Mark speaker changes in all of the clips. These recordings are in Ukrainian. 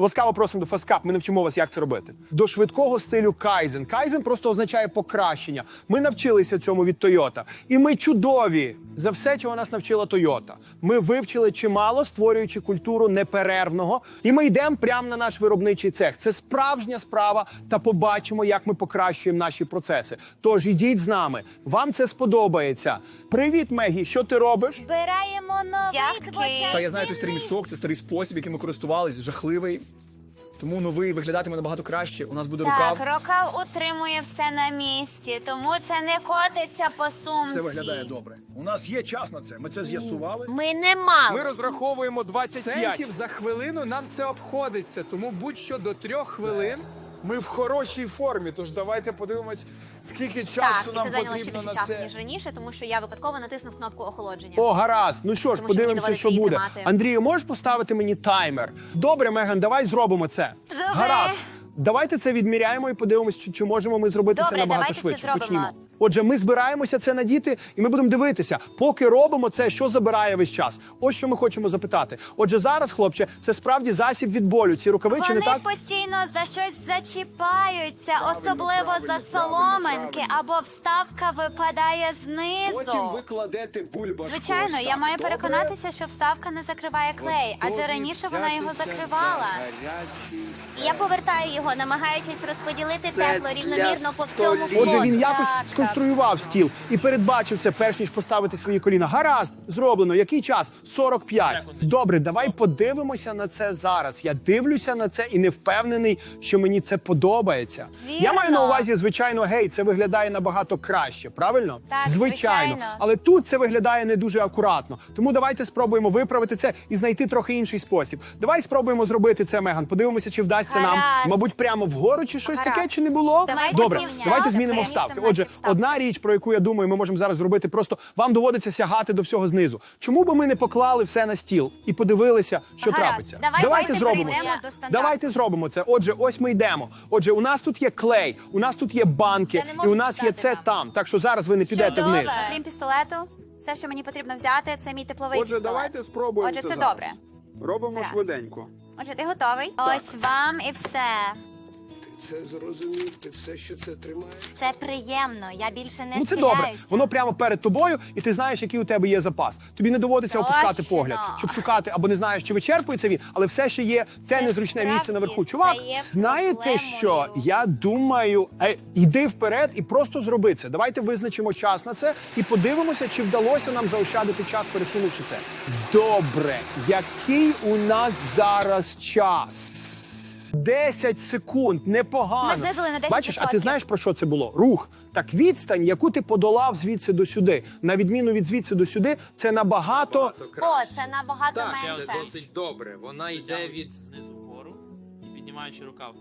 Speaker 1: Ласкаво просимо до Фаскап. Ми навчимо вас, як це робити. До швидкого стилю Кайзен. Кайзен просто означає покращення. Ми навчилися цьому від Тойота. І ми чудові за все, чого нас навчила Тойота. Ми вивчили чимало, створюючи культуру неперервного. І ми йдемо прямо на наш виробничий цех. Це справжня справа, та побачимо, як ми покращуємо наші процеси. Тож ідіть з нами. Вам це сподобається. Привіт, Мегі. Що ти робиш?
Speaker 2: Збираємо новий.
Speaker 3: Та я знаю той старий мішок, це старий спосіб, яким ми користувались, жахливий. Тому новий виглядатиме набагато краще. У нас буде
Speaker 2: Так,
Speaker 3: рукав.
Speaker 2: рукав утримує все на місці, тому це не котиться по сумці.
Speaker 3: Це виглядає добре. У нас є час на це. Ми це з'ясували.
Speaker 2: Ми не мали.
Speaker 1: Ми розраховуємо 25.
Speaker 4: Центів за хвилину нам це обходиться, тому будь-що до трьох хвилин.
Speaker 5: Ми в хорошій формі, тож давайте подивимось, скільки часу
Speaker 6: так,
Speaker 5: нам
Speaker 6: це зайняло ще
Speaker 5: потрібно
Speaker 6: більше
Speaker 5: на
Speaker 6: часу,
Speaker 5: це.
Speaker 6: ніж раніше, тому що я випадково натиснув кнопку охолодження.
Speaker 1: О, гаразд. Ну що ж,
Speaker 6: Тому що мені
Speaker 1: подивимося,
Speaker 6: доводиться
Speaker 1: що
Speaker 6: її
Speaker 1: буде.
Speaker 6: тримати.
Speaker 1: Андрію, можеш поставити мені таймер? Добре, Меган, давай зробимо це.
Speaker 2: Добре.
Speaker 1: Гаразд. Давайте це відміряємо і подивимось, чи, чи можемо ми зробити
Speaker 2: Добре,
Speaker 1: це набагато
Speaker 2: давайте це
Speaker 1: швидше.
Speaker 2: зробимо.
Speaker 1: Почнімо. Отже, ми збираємося це надіти, і ми будемо дивитися, поки робимо це, що забирає весь час. Ось що ми хочемо запитати. Отже, зараз, хлопче, це справді засіб від болю. Ці рукавичі
Speaker 2: Вони
Speaker 1: не так.
Speaker 2: постійно за щось зачіпаються, особливо за соломинки, або вставка випадає
Speaker 3: Потім
Speaker 2: знизу.
Speaker 3: ви кладете бульбашку.
Speaker 2: Звичайно,
Speaker 3: ось
Speaker 2: я маю
Speaker 3: добре?
Speaker 2: переконатися, що вставка не закриває клей, адже раніше вона його закривала. Я повертаю його, намагаючись розподілити тепло рівномірно по всьому
Speaker 1: Отже, він якось
Speaker 2: так.
Speaker 1: Сконструював стіл і передбачив це, перш ніж поставити свої коліна. Гаразд, зроблено. Який час? 45. Добре, давай подивимося на це зараз. Я дивлюся на це і не впевнений, що мені це подобається.
Speaker 2: Вірно.
Speaker 1: Я маю на увазі, звичайно, гей, це виглядає набагато краще, правильно?
Speaker 2: Так,
Speaker 1: звичайно.
Speaker 2: звичайно.
Speaker 1: Але тут це виглядає не дуже акуратно. Тому давайте спробуємо виправити це і знайти трохи інший спосіб. Давай спробуємо зробити це, Меган. Подивимося, чи вдасться нам, мабуть, прямо вгору чи щось
Speaker 2: Гаразд.
Speaker 1: таке, чи не було.
Speaker 2: Давайте
Speaker 1: Добре, давайте змінимо вставки. Отже. Одна річ, про яку я думаю, ми можемо зараз зробити, просто вам доводиться сягати до всього знизу. Чому би ми не поклали все на стіл і подивилися, що
Speaker 2: Гаразд.
Speaker 1: трапиться?
Speaker 2: Давай,
Speaker 1: давайте
Speaker 2: давайте
Speaker 1: зробимо це.
Speaker 2: до.
Speaker 1: Давайте зробимо це. Отже, ось ми йдемо. Отже, у нас тут є клей, у нас тут є банки, і у нас є це
Speaker 2: вам.
Speaker 1: там. Так що зараз ви не підете
Speaker 2: Чудово.
Speaker 1: вниз.
Speaker 6: Крім пістолету, все, що мені потрібно взяти, це мій тепловий
Speaker 5: Отже,
Speaker 6: пістолет.
Speaker 5: давайте спробуємо
Speaker 6: Отже,
Speaker 5: це
Speaker 6: це
Speaker 5: зараз.
Speaker 6: добре.
Speaker 5: Робимо
Speaker 6: Гаразд.
Speaker 5: швиденько.
Speaker 6: Отже, ти готовий?
Speaker 2: Ось вам і все.
Speaker 7: Це зрозумів, ти все, що це тримаєш.
Speaker 2: Це приємно. Я більше не
Speaker 1: Ну це добре. Воно прямо перед тобою, і ти знаєш, який у тебе є запас. Тобі не доводиться
Speaker 2: Точно.
Speaker 1: опускати погляд, щоб шукати або не знаєш, чи вичерпується він, але все ще є те
Speaker 2: Це
Speaker 1: незручне місце наверху. Чувак,
Speaker 2: стає
Speaker 1: знаєте
Speaker 2: проблемою.
Speaker 1: що? Я думаю, е, йди вперед і просто зроби це. Давайте визначимо час на це і подивимося, чи вдалося нам заощадити час, пересунувши це. Добре, який у нас зараз час? 10 секунд, непогано.
Speaker 2: Ми знизили на 10%.
Speaker 1: Бачиш, а ти знаєш про що це було? Рух. Так відстань, яку ти подолав звідси до сюди. На відміну від звідси до сюди, це набагато.
Speaker 2: О, це набагато
Speaker 8: Це
Speaker 2: менше.
Speaker 8: досить добре. Вона йде від
Speaker 9: знизу вгору і піднімаючи рукав.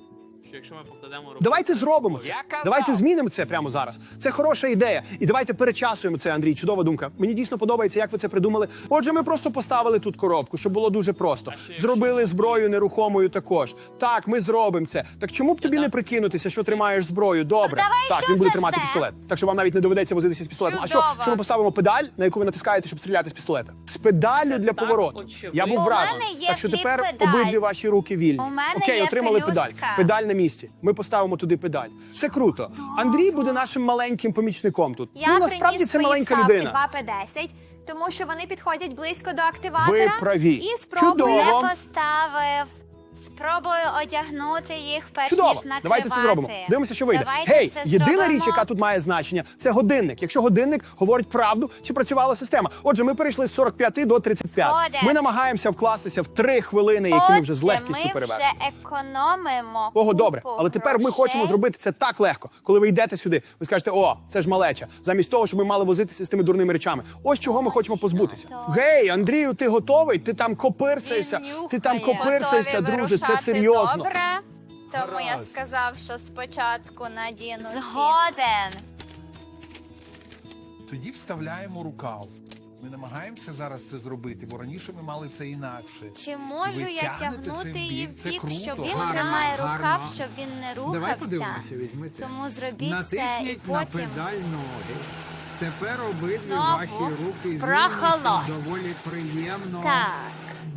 Speaker 9: Що якщо ми покладемо руку...
Speaker 1: Давайте зробимо це.
Speaker 8: Я.
Speaker 1: Давайте змінимо це прямо зараз. Це хороша ідея. І давайте перечасуємо це, Андрій. Чудова думка. Мені дійсно подобається, як ви це придумали. Отже, ми просто поставили тут коробку, щоб було дуже просто. Зробили зброю нерухомою також. Так, ми зробимо це. Так чому б тобі не прикинутися, що тримаєш зброю? Добре.
Speaker 2: давай,
Speaker 1: так,
Speaker 2: що
Speaker 1: він буде
Speaker 2: це
Speaker 1: тримати
Speaker 2: все?
Speaker 1: пістолет. Так що вам навіть не доведеться возитися з пістолетом. А що,
Speaker 2: Чудово.
Speaker 1: що ми поставимо педаль, на яку ви натискаєте, щоб стріляти з пістолета?
Speaker 9: Це
Speaker 1: для
Speaker 9: так
Speaker 1: повороту.
Speaker 9: очевидно.
Speaker 1: Я був вражений. Так що тепер обидві ваші руки вільні.
Speaker 2: У мене
Speaker 1: Окей,
Speaker 2: є
Speaker 1: отримали педаль. Педаль на місці. Ми поставимо туди педаль. Це круто. Андрій буде нашим маленьким помічником тут.
Speaker 6: Я
Speaker 1: ну насправді це маленька людина.
Speaker 6: 2P10, тому що вони підходять близько до активатора.
Speaker 1: Ви праві.
Speaker 6: І
Speaker 1: спробує
Speaker 2: Не поставив. Спробую одягнути їх перш
Speaker 1: Чудово,
Speaker 2: ніж накривати.
Speaker 1: давайте це зробимо. Дивимося, що вийде.
Speaker 2: Давайте
Speaker 1: Гей,
Speaker 2: це
Speaker 1: єдина
Speaker 2: зробимо.
Speaker 1: річ, яка тут має значення, це годинник. Якщо годинник говорить правду, чи працювала система. Отже, ми перейшли з 45 до 35.
Speaker 2: Згоден.
Speaker 1: Ми намагаємося вкластися в три хвилини, які ми вже з легкістю
Speaker 2: ми
Speaker 1: перевершимо.
Speaker 2: вже економимо.
Speaker 1: Ого, добре,
Speaker 2: купу
Speaker 1: але тепер ми
Speaker 2: грошей.
Speaker 1: хочемо зробити це так легко. Коли ви йдете сюди, ви скажете, о, це ж малеча. Замість того, щоб ми мали возитися з тими дурними речами. Ось чого ми хочемо позбутися. Гей, Андрію, ти готовий? Ти там копирсаєшся. Ти там копирсаєшся,
Speaker 6: Готові
Speaker 1: друже. Це серйозно.
Speaker 6: Добре. Тому я сказав, що спочатку надіну.
Speaker 2: Згоден.
Speaker 7: Тоді вставляємо рукав. Ми намагаємося зараз це зробити, бо раніше ми мали це інакше.
Speaker 2: Чи можу
Speaker 7: Ви
Speaker 2: я
Speaker 7: тягнете це
Speaker 2: тягнути її в
Speaker 7: це
Speaker 2: бік,
Speaker 7: круто.
Speaker 2: щоб він
Speaker 7: Гарно,
Speaker 2: тримає
Speaker 7: гарно.
Speaker 2: рукав, щоб він не рухався?
Speaker 10: Давай подивимося, візьмите.
Speaker 2: Тому зробіть це і
Speaker 10: Натисніть на
Speaker 2: потім.
Speaker 10: педаль ноги. Тепер обидві
Speaker 2: Знову
Speaker 10: ваші руки доволі приємно.
Speaker 2: Так.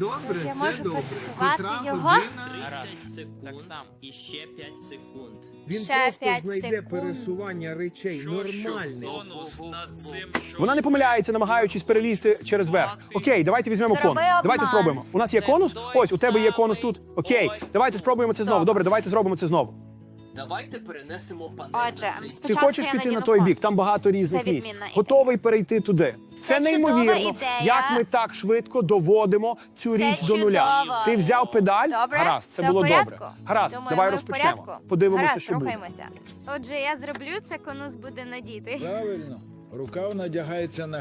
Speaker 10: Добре,
Speaker 2: Я
Speaker 10: це
Speaker 2: можу
Speaker 10: добре.
Speaker 2: працювати
Speaker 10: Котра
Speaker 2: його?
Speaker 10: година?
Speaker 8: секунд
Speaker 9: Так само.
Speaker 8: і ще 5 секунд.
Speaker 10: Він
Speaker 6: Ще
Speaker 10: просто
Speaker 6: п'ять
Speaker 10: знайде
Speaker 6: секунд.
Speaker 10: пересування речей нормальне.
Speaker 8: Над цим, що
Speaker 1: Вона не помиляється, намагаючись перелізти через верх. Окей, давайте візьмемо
Speaker 2: Зроби
Speaker 1: конус. Давайте спробуємо. У нас є конус. Ось у тебе є конус тут. Окей, давайте спробуємо це знову. Добре, давайте зробимо це знову.
Speaker 8: Давайте перенесемо панель.
Speaker 2: Отже,
Speaker 1: Ти
Speaker 2: спочатку
Speaker 1: хочеш
Speaker 2: я
Speaker 1: піти на той бік? Там багато різних
Speaker 2: Це
Speaker 1: місць.
Speaker 2: відмінна ідея.
Speaker 1: Готовий перейти туди. Це,
Speaker 2: Це
Speaker 1: неймовірно,
Speaker 2: ідея.
Speaker 1: як ми так швидко доводимо цю
Speaker 2: Це
Speaker 1: річ до нуля. Ти взяв педаль.
Speaker 6: Добре,
Speaker 1: Гаразд, це
Speaker 6: все
Speaker 1: було
Speaker 6: порядку?
Speaker 1: добре. Гаразд,
Speaker 6: Думаю,
Speaker 1: давай розпочнемо. Подивимося,
Speaker 6: Гаразд,
Speaker 1: що буде.
Speaker 6: рухаємося. Отже, я зроблю це, конус буде надіти.
Speaker 7: Правильно. Рукав надягається на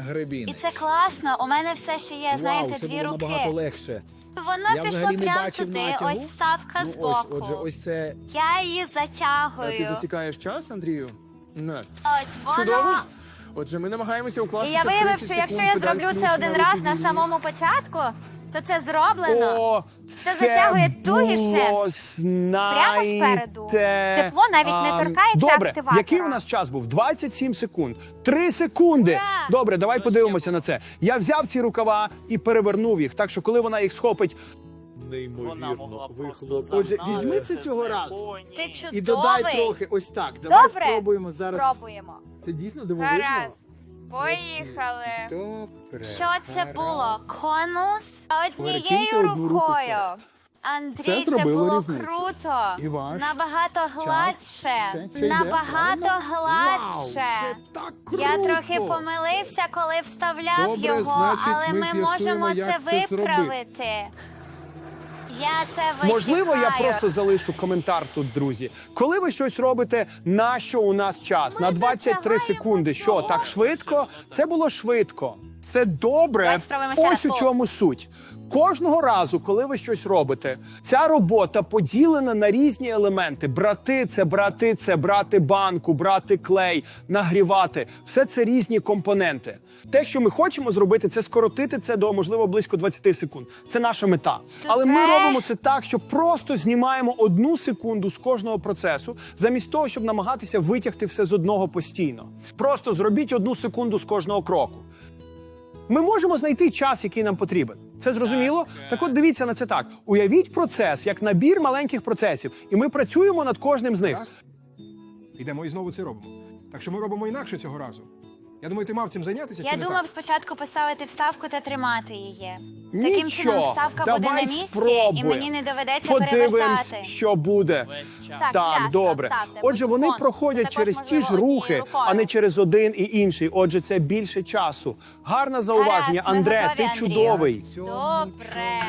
Speaker 2: І це класно. У мене все ще є, знаєте,
Speaker 7: Вау, це
Speaker 2: дві
Speaker 7: було
Speaker 2: руки.
Speaker 7: набагато легше.
Speaker 2: Воно
Speaker 7: Я
Speaker 2: пішло прямо туди.
Speaker 7: натягу.
Speaker 2: Ось вставка
Speaker 7: Ну, ось, отже, ось це
Speaker 2: Я її
Speaker 4: А
Speaker 2: затягую.
Speaker 4: ти засікаєш час, Андрію? Не.
Speaker 2: Ось
Speaker 4: Чудово. Отже, ми намагаємося укласти.
Speaker 6: І я виявив, що якщо я зроблю це один раз на самому початку, то це зроблено.
Speaker 1: О,
Speaker 6: Це затягує тугіше.
Speaker 1: було,
Speaker 6: Прямо спереду.
Speaker 1: знаєте,
Speaker 6: Тепло навіть не
Speaker 1: ам,
Speaker 6: торкається
Speaker 1: Добре,
Speaker 6: активатора.
Speaker 1: який у нас час був? 27 секунд. 3 секунди.
Speaker 6: Ура!
Speaker 1: Добре, давай подивимося на це. Я взяв ці рукава і перевернув їх, так що коли вона їх схопить,
Speaker 9: Вона могла просто
Speaker 4: Отже, візьми це цього разу.
Speaker 2: Ти чудовий.
Speaker 4: І додай трохи ось так. Давай
Speaker 6: Добре.
Speaker 4: спробуємо зараз.
Speaker 6: Пробуємо.
Speaker 4: Це дійсно дивовижно.
Speaker 6: Гаразд. Поїхали.
Speaker 10: добре.
Speaker 2: Що це було? Конус однією
Speaker 4: одну руку
Speaker 2: рукою. Андрій,
Speaker 4: Це
Speaker 2: це,
Speaker 4: зробило
Speaker 2: було
Speaker 4: різницю.
Speaker 2: круто.
Speaker 4: І ваш
Speaker 2: Набагато гладше.
Speaker 4: Все ще йде,
Speaker 2: Набагато
Speaker 4: правильно?
Speaker 2: гладше.
Speaker 10: Це так круто!
Speaker 2: Я трохи помилився, коли вставляв
Speaker 10: Добре,
Speaker 2: його,
Speaker 10: значить,
Speaker 2: але
Speaker 10: ми
Speaker 2: ми,
Speaker 10: з'ясуємо,
Speaker 2: можемо
Speaker 10: як
Speaker 2: це
Speaker 10: це зробити.
Speaker 2: виправити. Я це витікаю.
Speaker 1: можливо, я просто залишу коментар тут, друзі. Коли ви щось робите, на що у нас час?
Speaker 2: Ми
Speaker 1: на 23
Speaker 2: досягаємо
Speaker 1: секунди. Що
Speaker 2: цього.
Speaker 1: так швидко? Це було швидко. Це добре.
Speaker 2: Давайте спробуємо ще
Speaker 1: Ось у чому суть. Кожного разу, коли ви щось робите, ця робота поділена на різні елементи. Брати це брати, це брати банку, брати клей, нагрівати. Все це різні компоненти. Те, що ми хочемо зробити, це скоротити це до можливо близько 20 секунд. Це наша мета. Але ми робимо це так, що просто знімаємо одну секунду з кожного процесу, замість того, щоб намагатися витягти все з одного постійно. Просто зробіть одну секунду з кожного кроку. Ми можемо знайти час, який нам потрібен. Це зрозуміло? Так от дивіться на це так. Уявіть процес як набір маленьких процесів, і ми працюємо над кожним з них.
Speaker 4: Йдемо і знову це робимо. Так що ми робимо інакше цього разу. Я думаю, ти мав цим зайнятися.
Speaker 2: Я
Speaker 4: чи не
Speaker 2: думав
Speaker 4: так?
Speaker 2: спочатку поставити вставку та тримати її. Таким чином
Speaker 1: Нічого,
Speaker 2: вставка
Speaker 1: давай
Speaker 2: буде на місці,
Speaker 1: спробуємо.
Speaker 2: і мені не доведеться
Speaker 1: Подивимось,
Speaker 2: перевертати.
Speaker 1: що буде.
Speaker 2: Так,
Speaker 1: Так,
Speaker 2: ясно,
Speaker 1: добре.
Speaker 2: ставте.
Speaker 1: Отже, вони
Speaker 2: Бутон.
Speaker 1: проходять
Speaker 2: Це
Speaker 1: через
Speaker 2: також
Speaker 1: ті ж
Speaker 2: можливо однією
Speaker 1: рухи,
Speaker 2: рукою.
Speaker 1: а не через один і інший. Отже, це більше часу. Гарне зауваження,
Speaker 2: ми
Speaker 1: Андре,
Speaker 2: готові,
Speaker 1: ти
Speaker 2: Андрію.
Speaker 1: чудовий.
Speaker 6: Добре.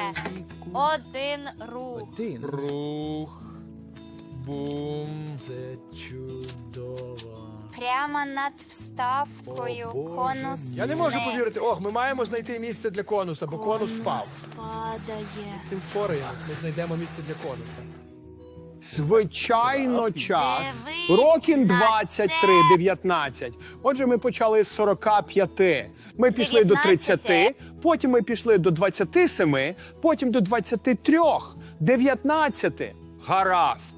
Speaker 6: Один рух.
Speaker 4: Один.
Speaker 5: Рух. Бум.
Speaker 10: Це чудово.
Speaker 2: Прямо над вставкою конус.
Speaker 4: Я не можу повірити. Ох, ми маємо знайти місце для конуса, бо конус впав.
Speaker 2: Падає.
Speaker 4: Цим впораємось. Ми знайдемо місце для конуса.
Speaker 1: Звичайно, час.
Speaker 2: Дивись
Speaker 1: Рокін
Speaker 2: на
Speaker 1: 23-19. Отже, ми почали з 45. Ми пішли до 30,
Speaker 2: 19.
Speaker 1: потім ми пішли до 27, потім до 23, 19. Гаразд.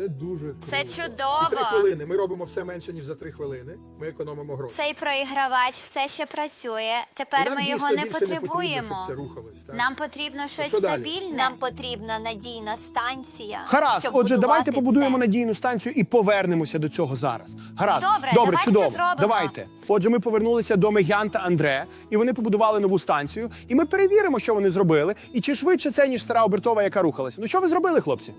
Speaker 4: Це дуже круто.
Speaker 2: Це
Speaker 4: І Три
Speaker 2: чудово.
Speaker 4: хвилини. Ми робимо все менше, ніж за три хвилини. Ми економимо гроші.
Speaker 2: Цей проігравач все ще працює. Тепер
Speaker 4: нам
Speaker 2: ми
Speaker 4: дійсно
Speaker 2: його не
Speaker 4: більше потрібно,
Speaker 2: потребуємо.
Speaker 4: щоб це рухалось. так?
Speaker 2: Нам потрібно щось
Speaker 4: що далі?
Speaker 2: стабільне.
Speaker 6: Нам потрібна надійна станція.
Speaker 1: Гаразд,
Speaker 6: щоб
Speaker 1: отже,
Speaker 6: будувати
Speaker 1: давайте побудуємо надійну станцію і повернемося до цього зараз. Гаразд,
Speaker 2: Добре, давайте
Speaker 1: чудово.
Speaker 2: це зробимо.
Speaker 1: Давайте. Отже, ми повернулися до Мегян та Андре, і вони побудували нову станцію. І ми перевіримо, що вони зробили, і чи швидше це, ніж стара обертова, яка рухалася. Ну що ви зробили, хлопці?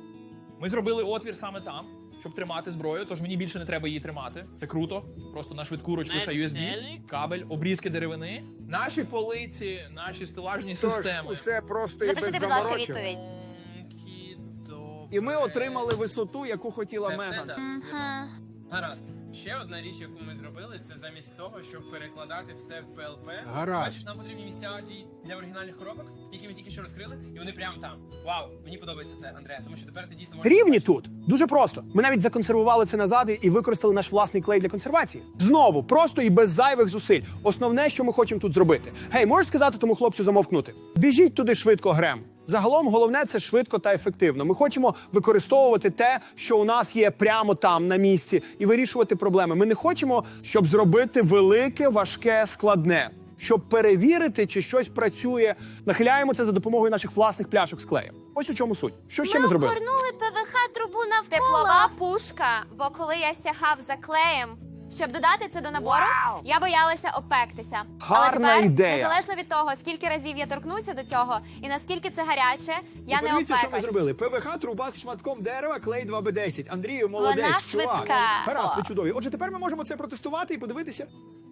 Speaker 3: Ми зробили отвір саме там, щоб тримати зброю, тож мені більше не треба її тримати. Це круто. Просто на швидку руч лише USB, кабель, обрізки деревини, наші полиці, наші стелажні
Speaker 10: Тож,
Speaker 3: системи.
Speaker 10: усе просто і без
Speaker 2: Запросити, будь ласка,
Speaker 10: заморочок.
Speaker 2: відповідь.
Speaker 3: І ми отримали висоту, яку хотіла
Speaker 8: Це все,
Speaker 3: Меган.
Speaker 8: так?
Speaker 2: Мгм.
Speaker 8: Гаразд. Ще одна річ, яку ми зробили, це замість того, щоб перекладати все в PLP.
Speaker 4: Гаразд.
Speaker 8: Бачиш, нам потрібні місця для- для оригінальних коробок, які ми тільки що розкрили, і вони прямо там. Вау, мені подобається це, Андрея, тому що тепер ти дійсно можеш.
Speaker 1: Рівні тут дуже просто. Ми навіть законсервували це назад і використали наш власний клей для консервації. Знову просто і без зайвих зусиль. Основне, що ми хочемо тут зробити. Гей, можеш сказати тому хлопцю замовкнути? Біжіть туди швидко, Грем. Загалом головне це швидко та ефективно. Ми хочемо використовувати те, що у нас є прямо там на місці, і вирішувати проблеми. Ми не хочемо, щоб зробити велике, важке, складне. щоб перевірити, чи щось працює. Нахиляємо це за допомогою наших власних пляшок з клеєм. Ось у чому суть. Що ще ми зробили?
Speaker 2: Обгорнули ПВХ трубу навколо.
Speaker 6: Теплова пушка, бо коли я стягав за клеєм, щоб додати це до набору, я боялася опектися.
Speaker 1: Гарна
Speaker 6: Але тепер,
Speaker 1: ідея.
Speaker 6: незалежно від того, скільки разів я торкнуся до цього і наскільки це гаряче, я не
Speaker 10: Подивіться, що ми зробили. ПВХ, труба з шматком дерева, клей 2Б10. Андрію, молодець,
Speaker 2: Вона
Speaker 10: чувак.
Speaker 2: швидка.
Speaker 10: Гаразд, ви чудові. Отже, тепер ми можемо це протестувати і подивитися,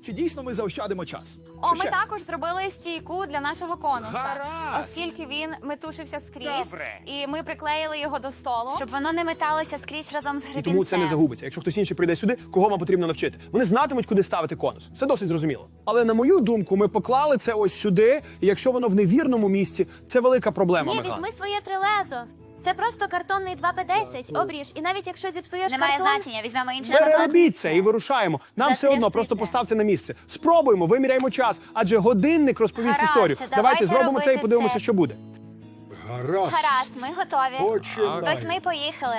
Speaker 10: чи дійсно ми заощадимо час.
Speaker 6: О, ми
Speaker 10: ще?
Speaker 6: також зробили стійку для нашого конуса.
Speaker 10: Гаразд.
Speaker 6: Оскільки він метушився скрізь,
Speaker 10: Добре.
Speaker 6: і ми приклеїли його до столу.
Speaker 2: Щоб воно не металося скрізь разом з
Speaker 1: І
Speaker 2: гребінцем.
Speaker 1: тому це не загубиться. Якщо хтось інший прийде сюди, кого вам потрібно навчити? Вони знатимуть, куди ставити конус. Це досить зрозуміло. Але на мою думку, ми поклали це ось сюди, і якщо воно в невірному місці, це велика проблема.
Speaker 6: Ні, візьми своє трилезо. Це просто картонний 2П10. Обріж. І навіть якщо зіпсуєш
Speaker 2: Немає
Speaker 6: картон,
Speaker 2: значення, візьмемо інше
Speaker 1: Переробіть це і вирушаємо. Нам все одно просто поставте на місце. Спробуємо, виміряємо час, адже годинник розповість
Speaker 2: Гаразд,
Speaker 1: історію.
Speaker 2: давайте
Speaker 1: Давайте зробимо це і
Speaker 2: робити
Speaker 1: подивимося,
Speaker 2: це.
Speaker 1: що буде.
Speaker 10: Гаразд.
Speaker 2: Гаразд, ми готові.
Speaker 10: Починай.
Speaker 2: Ось ми поїхали.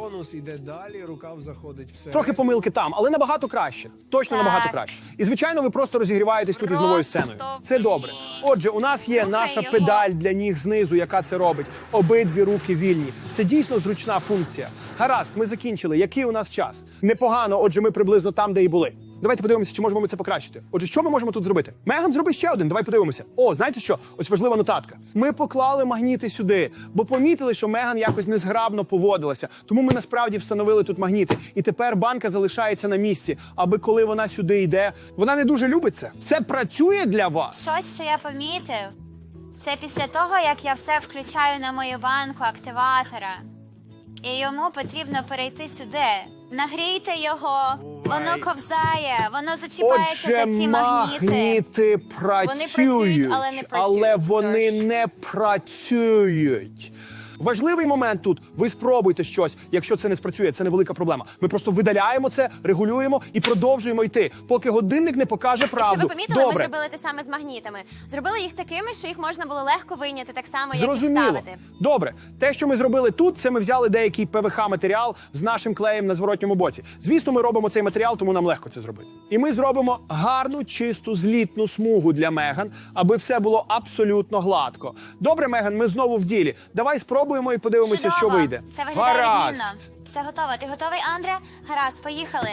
Speaker 10: Конус іде далі, рукав заходить все.
Speaker 1: Трохи помилки там, але набагато краще. Точно
Speaker 2: Так.
Speaker 1: набагато краще. І звичайно, ви просто розігріваєтесь тут із новою
Speaker 6: Просто
Speaker 1: сценою. Це добре. Отже, у нас є
Speaker 6: Слухай
Speaker 1: наша
Speaker 6: його.
Speaker 1: педаль для ніг знизу, яка це робить. Обидві руки вільні. Це дійсно зручна функція. Гаразд, ми закінчили. Який у нас час? Непогано. Отже, ми приблизно там, де і були. Давайте подивимося, чи можемо ми це покращити. Отже, що ми можемо тут зробити? Меган, зроби ще один. Давай подивимося. О, знаєте що? Ось важлива нотатка. Ми поклали магніти сюди, бо помітили, що Меган якось незграбно поводилася. Тому ми насправді встановили тут магніти. І тепер банка залишається на місці, аби коли вона сюди йде, вона не дуже любить це. Це працює для вас.
Speaker 2: Щось, що я помітив. Це після того, як я все включаю на мою банку активатора. І йому потрібно перейти сюди. Нагрійте його, воно ковзає, воно зачіпається
Speaker 1: Отже,
Speaker 2: за ці магніти.
Speaker 1: магніти
Speaker 6: працюють,
Speaker 1: працюють,
Speaker 6: але не
Speaker 1: але вони не працюють. Важливий момент тут. Ви спробуйте щось. Якщо це не спрацює, це невелика проблема. Ми просто видаляємо це, регулюємо і продовжуємо йти, поки годинник не покаже
Speaker 6: Якщо
Speaker 1: правду.
Speaker 6: ви помітили, ми зробили те саме з магнітами. Зробили їх такими, що їх можна було легко вийняти так само, як
Speaker 1: зрозуміло.
Speaker 6: ставити.
Speaker 1: Добре, те, що ми зробили тут, це ми взяли деякий ПВХ матеріал з нашим клеєм на зворотньому боці. Звісно, ми робимо цей матеріал, тому нам легко це зробити. І ми зробимо гарну, чисту злітну смугу для Меган, аби все було абсолютно гладко. Добре, Меган, ми знову в ділі. Давай спробуємо і подивимося, що вийде.
Speaker 2: Це виглядає
Speaker 1: Гаразд.
Speaker 2: відмінно. Все готово. Ти готовий, Андре? Гаразд, поїхали.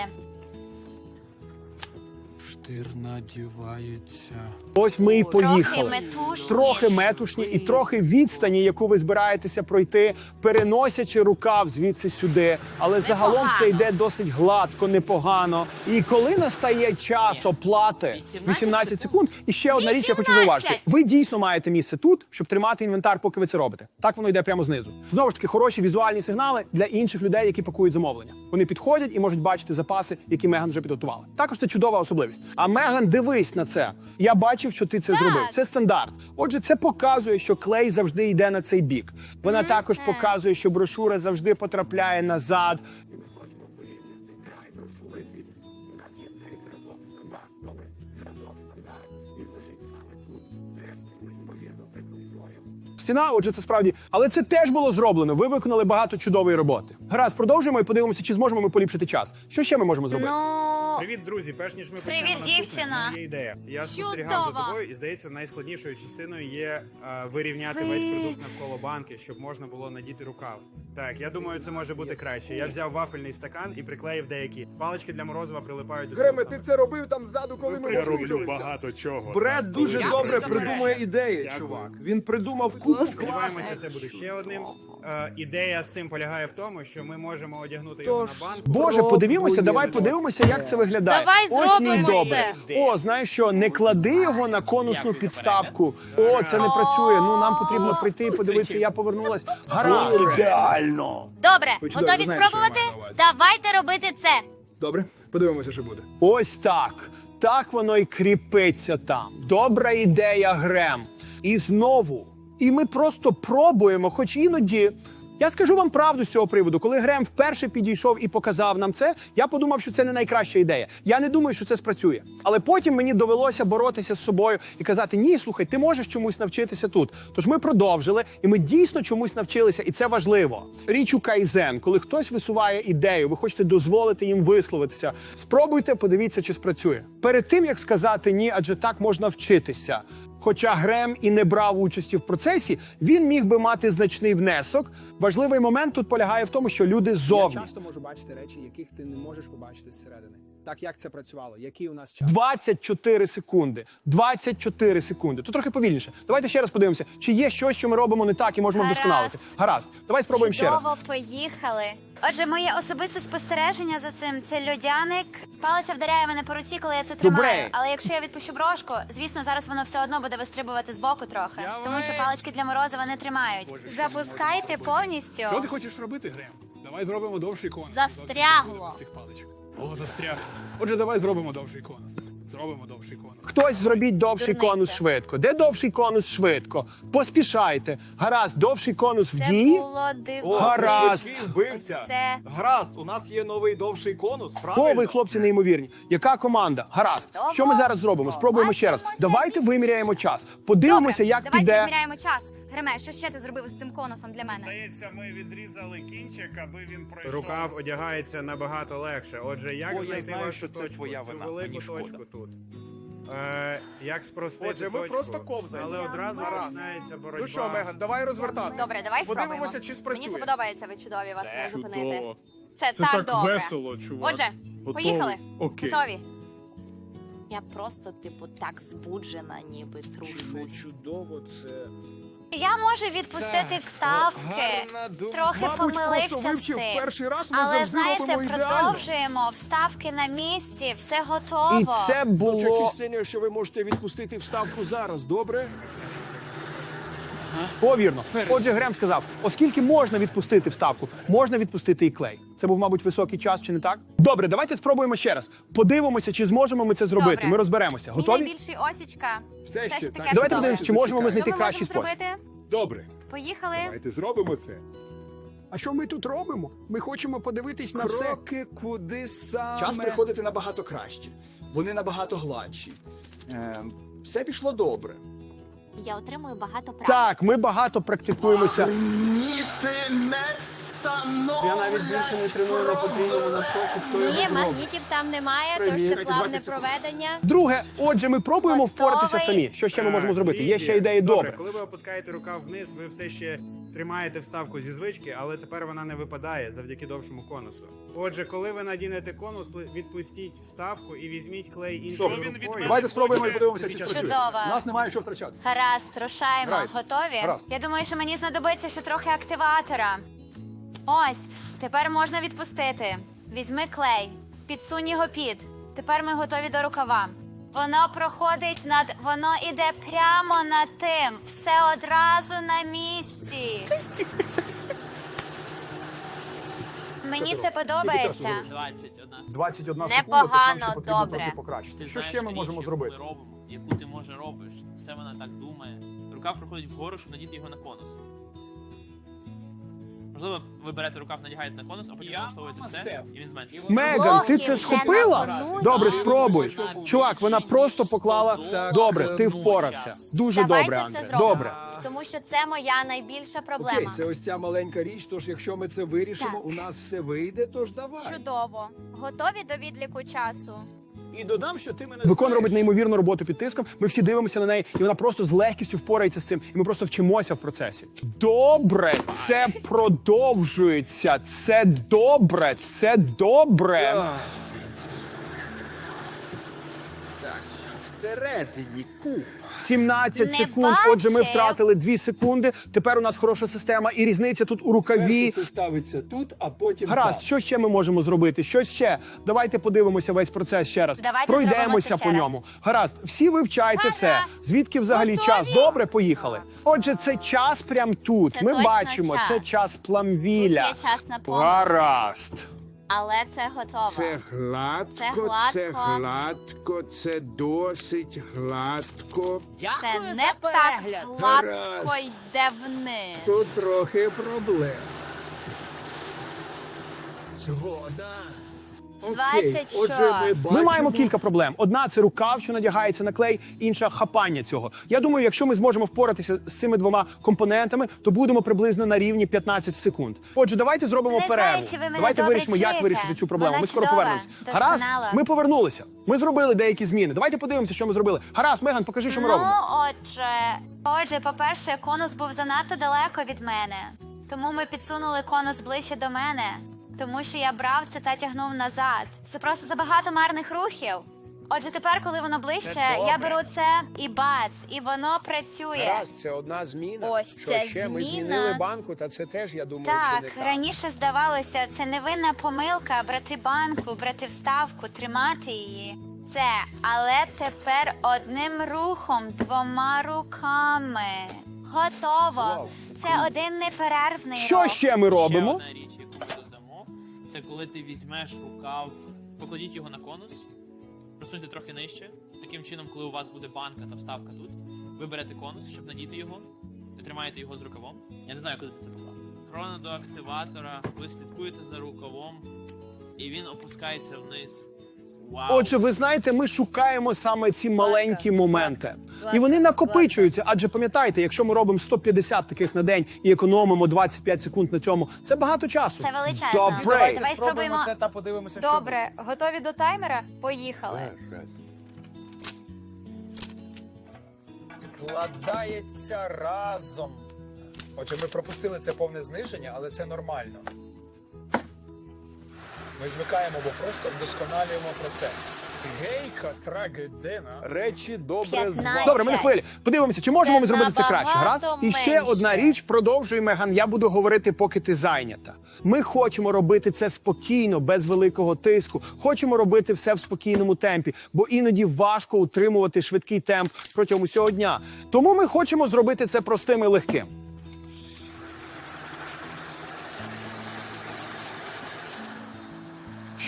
Speaker 10: Штир надівається.
Speaker 1: Ось ми і поїхали.
Speaker 2: метушні.
Speaker 1: Трохи метушні і трохи відстані, яку ви збираєтеся пройти, переносячи рукав звідси сюди. Але загалом все йде досить гладко, непогано. І коли настає час оплати 18 секунд, і ще одна річ, я хочу зауважити. Ви дійсно маєте місце тут, щоб тримати інвентар, поки ви це робите. Так воно йде прямо знизу. Знову ж таки, хороші візуальні сигнали для інших людей, які пакують замовлення. Вони підходять і можуть бачити запаси, які Меган вже підготувала. Також це чудова особливість. А Меган, дивись на це. Я бачив, що ти це зробив. Це стандарт. Отже, це показує, що клей завжди йде на цей бік. Вона також показує, що брошура завжди потрапляє назад. Стіна, отже, це справді, але це теж було зроблено. Ви виконали багато чудової роботи. Гаразд, продовжуємо і подивимося, чи зможемо ми поліпшити час. Що ще ми можемо зробити?
Speaker 2: Ну,
Speaker 11: Привіт, друзі! Перш ніж ми
Speaker 2: Привіт,
Speaker 11: почнемо наступне,
Speaker 2: дівчина.
Speaker 11: в мене є ідея. Я спостерігав за
Speaker 2: Чудово.
Speaker 11: тобою, і здається, найскладнішою частиною є е, вирівняти весь продукт навколо банки, щоб можна було надіти рукав. Так, я думаю, це може бути краще. Я взяв вафельний стакан і приклеїв деякі. Палички для морозива прилипають до
Speaker 5: Греме,
Speaker 11: цього
Speaker 5: ти це робив там ззаду, коли ми
Speaker 11: Я роблю багато чого.
Speaker 5: Бред дуже добре придумує ідеї,
Speaker 11: Дякую.
Speaker 5: чувак. Він придумав купу
Speaker 11: Сподіваємося, це буде ще одним. Е, ідея з цим полягає в тому, що ми можемо одягнути його на банку.
Speaker 1: Боже, подивімося, давай подивимося, як це виглядає.
Speaker 6: Давай
Speaker 1: Ось мій
Speaker 6: зробимо
Speaker 1: добре. О, знаєш що, не клади його на конусну підставку. О, це не працює. Ну нам потрібно прийти і подивитися. Я повернулась. Гаразд. Ідеально.
Speaker 6: Добре,
Speaker 5: Ви чудово
Speaker 6: готові
Speaker 5: знаєте, що я
Speaker 6: спробувати?
Speaker 5: маю на увазі.
Speaker 6: Давайте робити це.
Speaker 5: Добре, подивимося, що буде.
Speaker 1: Ось так. Так воно й кріпиться там. Добра ідея, Грем. І знову. І ми просто пробуємо, хоч іноді Я скажу вам правду з цього приводу. Коли Грем вперше підійшов і показав нам це, я подумав, що це не найкраща ідея. Я не думаю, що це спрацює. Але потім мені довелося боротися з собою і казати: ні, слухай, ти можеш чомусь навчитися тут. Тож ми продовжили, і ми дійсно чомусь навчилися, і це важливо. Річ у кайзен, коли хтось висуває ідею, ви хочете дозволити їм висловитися. Спробуйте, подивіться, чи спрацює. Перед тим як сказати ні, адже так можна вчитися. Хоча Грем і не брав участі в процесі, він міг би мати значний внесок. Важливий момент тут полягає в тому, що люди ззовні.
Speaker 10: Я часто можу бачити речі, яких ти не можеш побачити зсередини. Так як це працювало? Який у нас час?
Speaker 1: 24 секунди. 24 секунди. Тут трохи повільніше. Давайте ще раз подивимося, чи є щось, що ми робимо не так і можемо
Speaker 2: Гаразд.
Speaker 1: вдосконалити. Гаразд. Давай спробуємо ще раз.
Speaker 2: Чудово, поїхали. Отже, моє особисте спостереження за цим це льодяник. Палиця вдаряє мене по руці, коли я це тримаю.
Speaker 1: Добре.
Speaker 2: Але якщо я відпущу брошку, звісно, зараз воно все одно буде вистрибувати з боку трохи. Тому що палички для морозива не тримають. Запускайте повністю.
Speaker 4: Що ти хочеш робити, Грем? Давай зробимо довший конус.
Speaker 6: Застрягло.
Speaker 4: З цих паличок. О, застряг. Отже, давай зробимо довший конус. Зробимо довший конус.
Speaker 1: Хтось зробіть довший
Speaker 2: Дурниця.
Speaker 1: конус швидко. Де довший конус швидко? Поспішайте. Гаразд, довший конус в
Speaker 2: Це
Speaker 1: дії.
Speaker 2: було дивно.
Speaker 1: Гаразд.
Speaker 5: вбивця.
Speaker 2: Це
Speaker 5: Гаразд, у нас є новий довший конус,
Speaker 1: О, ви хлопці неймовірні. Яка команда? Гаразд. Що ми зараз зробимо? Спробуємо ще раз. Давайте виміряємо час. Подивимося, як
Speaker 6: Давайте
Speaker 1: піде.
Speaker 6: виміряємо час. Греме, що ще ти зробив з цим конусом для мене?
Speaker 11: Здається, ми відрізали кінчик, аби він пройшов. Рукав одягається набагато легше. Отже, як
Speaker 5: О, я
Speaker 11: знайти
Speaker 5: знаю,
Speaker 11: вашу
Speaker 5: що це
Speaker 11: точку?
Speaker 5: твоя
Speaker 11: Цю
Speaker 5: вина.
Speaker 11: велику
Speaker 5: Мені шкода.
Speaker 11: точку тут. Е, як спростити
Speaker 5: Отже, ми
Speaker 11: точку?
Speaker 5: просто ковзаємо.
Speaker 11: Але одразу
Speaker 5: Гаразд.
Speaker 11: починається боротьба.
Speaker 5: Ну що, Меган, давай розвертати.
Speaker 6: Добре, давай
Speaker 5: Подивимося, чи спрацює.
Speaker 6: Мені це подобається, ви чудові вас не зупинити.
Speaker 5: чудово.
Speaker 6: Це,
Speaker 5: Це
Speaker 6: так,
Speaker 5: так
Speaker 6: добре.
Speaker 5: весело, чувак.
Speaker 6: Отже,
Speaker 5: Готовий?
Speaker 6: поїхали.
Speaker 5: Окей.
Speaker 6: Готові.
Speaker 12: Я просто, типу, так збуджена, ніби трушусь.
Speaker 10: Чудово, це
Speaker 2: я можу відпустити вставки. Трохи помилився з цим.
Speaker 10: перший раз. Ми
Speaker 2: Але
Speaker 10: завжди
Speaker 2: знаєте,
Speaker 10: робимо ідеально.
Speaker 2: продовжуємо вставки на місці, все готово.
Speaker 1: І це було.
Speaker 10: сцені, що ви можете відпустити вставку зараз, добре?
Speaker 1: О, вірно. Отже, Грем сказав: оскільки можна відпустити вставку, можна відпустити і клей. Це був, мабуть, високий час, чи не так? Добре, давайте спробуємо ще раз. Подивимося, чи зможемо ми це зробити.
Speaker 6: Добре.
Speaker 1: Ми розберемося. Готові?
Speaker 6: найбільший осічка.
Speaker 10: Все
Speaker 6: Все
Speaker 10: ще,
Speaker 6: ще
Speaker 10: так.
Speaker 6: таке
Speaker 1: Давайте
Speaker 6: чудове.
Speaker 1: подивимося, чи можемо ми
Speaker 6: Що
Speaker 1: знайти
Speaker 6: ми
Speaker 1: кращий
Speaker 6: можемо
Speaker 1: спосіб.
Speaker 6: зробити?
Speaker 10: Добре,
Speaker 6: Поїхали.
Speaker 10: давайте зробимо це. А що ми тут робимо? Ми хочемо подивитись на все.
Speaker 13: Кроки куди саме.
Speaker 10: Час
Speaker 13: приходити набагато краще. Вони набагато гладші. Е, все пішло добре.
Speaker 12: Я отримую багато прав.
Speaker 1: Так, ми багато практикуємося.
Speaker 13: Ні, ти не.
Speaker 1: Я навіть більше не треную на потрійному насосі. Хто його
Speaker 6: Ні,
Speaker 1: зробить?
Speaker 6: магнітів там немає, тож це плавне проведення.
Speaker 1: Друге, отже, ми пробуємо
Speaker 2: Готовий?
Speaker 1: впоратися самі. Що ще ми можемо зробити? Є ще ідеї добре.
Speaker 11: Коли ви опускаєте рукав вниз, ви все ще тримаєте вставку зі звички, але тепер вона не випадає завдяки довшому конусу. Отже, коли ви надінете конус, відпустіть вставку і візьміть клей іншою рукою.
Speaker 10: Давайте спробуємо і подивимося, чи спрацює.
Speaker 2: Чудово.
Speaker 10: У нас немає що втрачати.
Speaker 2: Гаразд, рушаємо.
Speaker 10: Грайте.
Speaker 2: Готові?
Speaker 10: Гаразд.
Speaker 2: Я думаю, що мені знадобиться ще трохи активатора. Ось, тепер можна відпустити. Візьми клей, підсунь його під. Тепер ми готові до рукава. Воно проходить над. Воно іде прямо над тим. Все одразу на місці. Мені це подобається.
Speaker 9: 21
Speaker 10: 21
Speaker 6: Непогано,
Speaker 10: секунда, тож нам ще потрібно
Speaker 6: добре.
Speaker 10: трохи покращити.
Speaker 9: Ти
Speaker 10: Що
Speaker 9: знаєш
Speaker 10: ще ми
Speaker 9: річ,
Speaker 10: можемо
Speaker 9: яку
Speaker 10: зробити?
Speaker 9: Ми робимо, яку ти може робиш. Це вона так думає. Рука проходить вгору, щоб надіти його на конус. Можливо, ви берете рукав, надягаєте на конус, а потім налаштовуєте це, і він зменшується.
Speaker 1: Меган, ти це схопила? Добре, спробуй. Чувак, вона просто поклала. Добре, ти впорався. Дуже
Speaker 6: Давайте
Speaker 1: добре,
Speaker 6: це
Speaker 1: Андре.
Speaker 6: зробимо.
Speaker 1: Добре.
Speaker 6: Тому що це моя найбільша проблема.
Speaker 13: Окей, це ось ця маленька річ. Тож, якщо ми це вирішимо, у нас все вийде, тож давай.
Speaker 6: Чудово. Готові до відліку часу?
Speaker 10: І додам, що ти мене
Speaker 1: Викон робить неймовірну роботу під тиском. Ми всі дивимося на неї, і вона просто з легкістю впорається з цим. І ми просто вчимося в процесі. Добре, це продовжується. Це добре, це добре.
Speaker 13: Всередині куб.
Speaker 1: 17
Speaker 2: Не
Speaker 1: секунд. Отже, ми втратили 2 секунди. Тепер у нас хороша система, і різниця тут у рукаві.
Speaker 13: Це ставиться тут, а потім
Speaker 1: Гаразд,
Speaker 13: так.
Speaker 1: що ще ми можемо зробити? Що ще? Давайте подивимося весь процес ще раз.
Speaker 2: Давайте зробимо
Speaker 1: Пройдемося
Speaker 2: ще
Speaker 1: по
Speaker 2: раз.
Speaker 1: ньому. Гаразд, всі вивчайте все. Звідки взагалі
Speaker 6: Готові?
Speaker 1: час? Добре, поїхали. Отже, це час прям тут.
Speaker 2: Це
Speaker 1: ми
Speaker 2: точно
Speaker 1: бачимо,
Speaker 2: час.
Speaker 1: це час пламвіля.
Speaker 2: Тут є час на помилку.
Speaker 1: Гаразд.
Speaker 2: Але це готово.
Speaker 5: Це гладко,
Speaker 2: це гладко,
Speaker 5: це гладко, це досить гладко.
Speaker 2: Дякую це не за так гладко Раз. йде вниз.
Speaker 13: Тут трохи проблем. Згода.
Speaker 2: 20
Speaker 13: Отже, ми бачимо...
Speaker 1: Ми маємо кілька проблем. Одна це рукав, що надягається на клей, інша хапання цього. Я думаю, якщо ми зможемо впоратися з цими двома компонентами, то будемо приблизно на рівні 15 секунд. Отже, давайте зробимо
Speaker 2: Не знаю,
Speaker 1: перерву.
Speaker 2: чи ви мене
Speaker 1: давайте
Speaker 2: добре
Speaker 1: вирішимо, як
Speaker 2: чуєте.
Speaker 1: вирішити цю проблему.
Speaker 2: Вона
Speaker 1: ми скоро
Speaker 2: чудова,
Speaker 1: повернемось.
Speaker 2: досконала.
Speaker 1: Гаразд, ми повернулися. Ми зробили деякі зміни. Давайте подивимося, що ми зробили. Гаразд, Меган, покажи, що ми
Speaker 2: ну,
Speaker 1: робимо.
Speaker 2: отже, отже, по-перше, конус був занадто далеко від мене. Тому ми підсунули конус ближче до мене. Тому що я брав це та тягнув назад. Це просто забагато марних рухів. Отже, тепер, коли воно ближче, я беру це і бац, і воно працює.
Speaker 5: Гаразд, це одна зміна.
Speaker 2: Ось
Speaker 5: що
Speaker 2: це
Speaker 5: ще? Ми
Speaker 2: зміна.
Speaker 5: змінили банку, та це теж, я думаю,
Speaker 2: Так,
Speaker 5: чи не так.
Speaker 2: раніше здавалося, це невинна помилка брати банку, брати вставку, тримати її. Це, але тепер одним рухом, двома руками. Готово. Це один неперервний
Speaker 1: Що
Speaker 2: рух.
Speaker 1: ще ми робимо?
Speaker 9: Ще одна річ, це коли ти візьмеш рукав, покладіть його на конус, просуньте трохи нижче. Таким чином, коли у вас буде банка та вставка тут, ви берете конус, щоб надіти його, і тримаєте його з рукавом. Я не знаю, куди ти це поклав. Крона до активатора, ви слідкуєте за рукавом, і він опускається вниз.
Speaker 1: Отже, ви знаєте, ми шукаємо саме ці маленькі моменти. І вони накопичуються. Адже пам'ятайте, якщо ми робимо 150 таких на день і економимо 25 секунд на цьому, це багато часу.
Speaker 2: Це величезно.
Speaker 1: Добре.
Speaker 2: Давай спробуємо.
Speaker 5: це та подивимося,
Speaker 6: Добре, готові до таймера? Поїхали.
Speaker 13: Складається разом. Отже, ми пропустили це повне зниження, але це нормально. Ми звикаємо, бо просто вдосконалюємо процес. Гейка трагедина.
Speaker 5: Речі добре
Speaker 2: 15.
Speaker 1: Добре, ми на хвилі. Подивимося, чи можемо
Speaker 12: Це
Speaker 1: ми зробити це краще.
Speaker 12: набагато
Speaker 1: І ще
Speaker 12: менше.
Speaker 1: одна річ, продовжуй, Меган. Я буду говорити, поки ти зайнята. Ми хочемо робити це спокійно, без великого тиску. Хочемо робити все в спокійному темпі, бо іноді важко утримувати швидкий темп протягом усього дня. Тому ми хочемо зробити це простим і легким.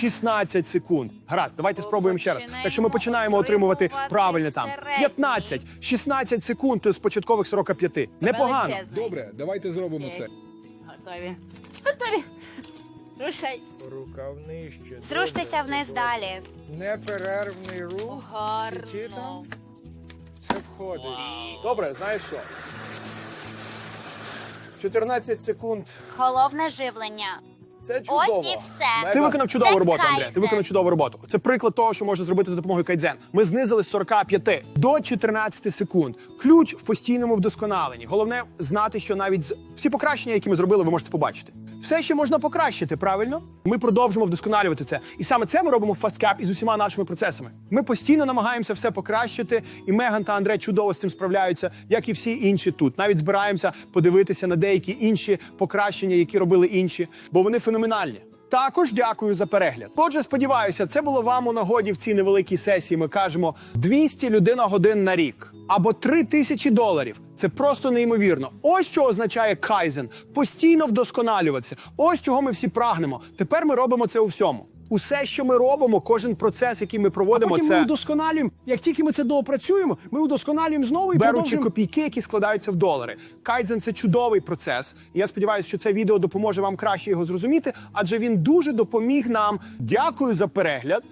Speaker 1: «16 секунд. Гаразд, давайте спробуємо ще раз. Так що ми починаємо отримувати правильне там. 15, 16 секунд з початкових 45. Непогано.
Speaker 4: Добре, давайте зробимо це.
Speaker 6: Готові. Готові. Рушай.
Speaker 5: Рукав нижче.
Speaker 2: Зруштеся вниз далі.
Speaker 5: Неперервний рух.
Speaker 6: Гарно.
Speaker 5: Це входить. Добре, знаєш що? 14 секунд.
Speaker 2: Головне живлення.
Speaker 5: Це чудово.
Speaker 2: Ось і все.
Speaker 1: Ти виконав чудову
Speaker 2: Це
Speaker 1: роботу, Андрій. Ти
Speaker 2: кайдзен.
Speaker 1: виконав чудову роботу. Це приклад того, що можна зробити за допомогою кайдзен. Ми знизили з 45 до 14 секунд. Ключ в постійному вдосконаленні. Головне знати, що навіть з- всі покращення, які ми зробили, ви можете побачити. Все ще можна покращити, правильно? Ми продовжимо вдосконалювати це. І саме це ми робимо в FastCap із усіма нашими процесами. Ми постійно намагаємося все покращити, і Меган та Андре чудово з цим справляються, як і всі інші тут. Навіть збираємося подивитися на деякі інші покращення, які робили інші, бо вони феноменальні. Також дякую за перегляд. Отже, сподіваюся, це було вам у нагоді в цій невеликій сесії. Ми кажемо 200 людина годин на рік або 3 тисячі доларів. Це просто неймовірно. Ось що означає кайзен постійно вдосконалюватися. Ось чого ми всі прагнемо. Тепер ми робимо це у всьому. Усе, що ми робимо, кожен процес, який ми проводимо,
Speaker 10: Потім
Speaker 1: це
Speaker 10: ми удосконалюємо. Як тільки ми це доопрацюємо, ми удосконалюємо знову і
Speaker 1: беручи
Speaker 10: продовжуємо.
Speaker 1: копійки, які складаються в долари. Кайдзен це чудовий процес. І я сподіваюся, що це відео допоможе вам краще його зрозуміти, адже він дуже допоміг нам. Дякую за перегляд.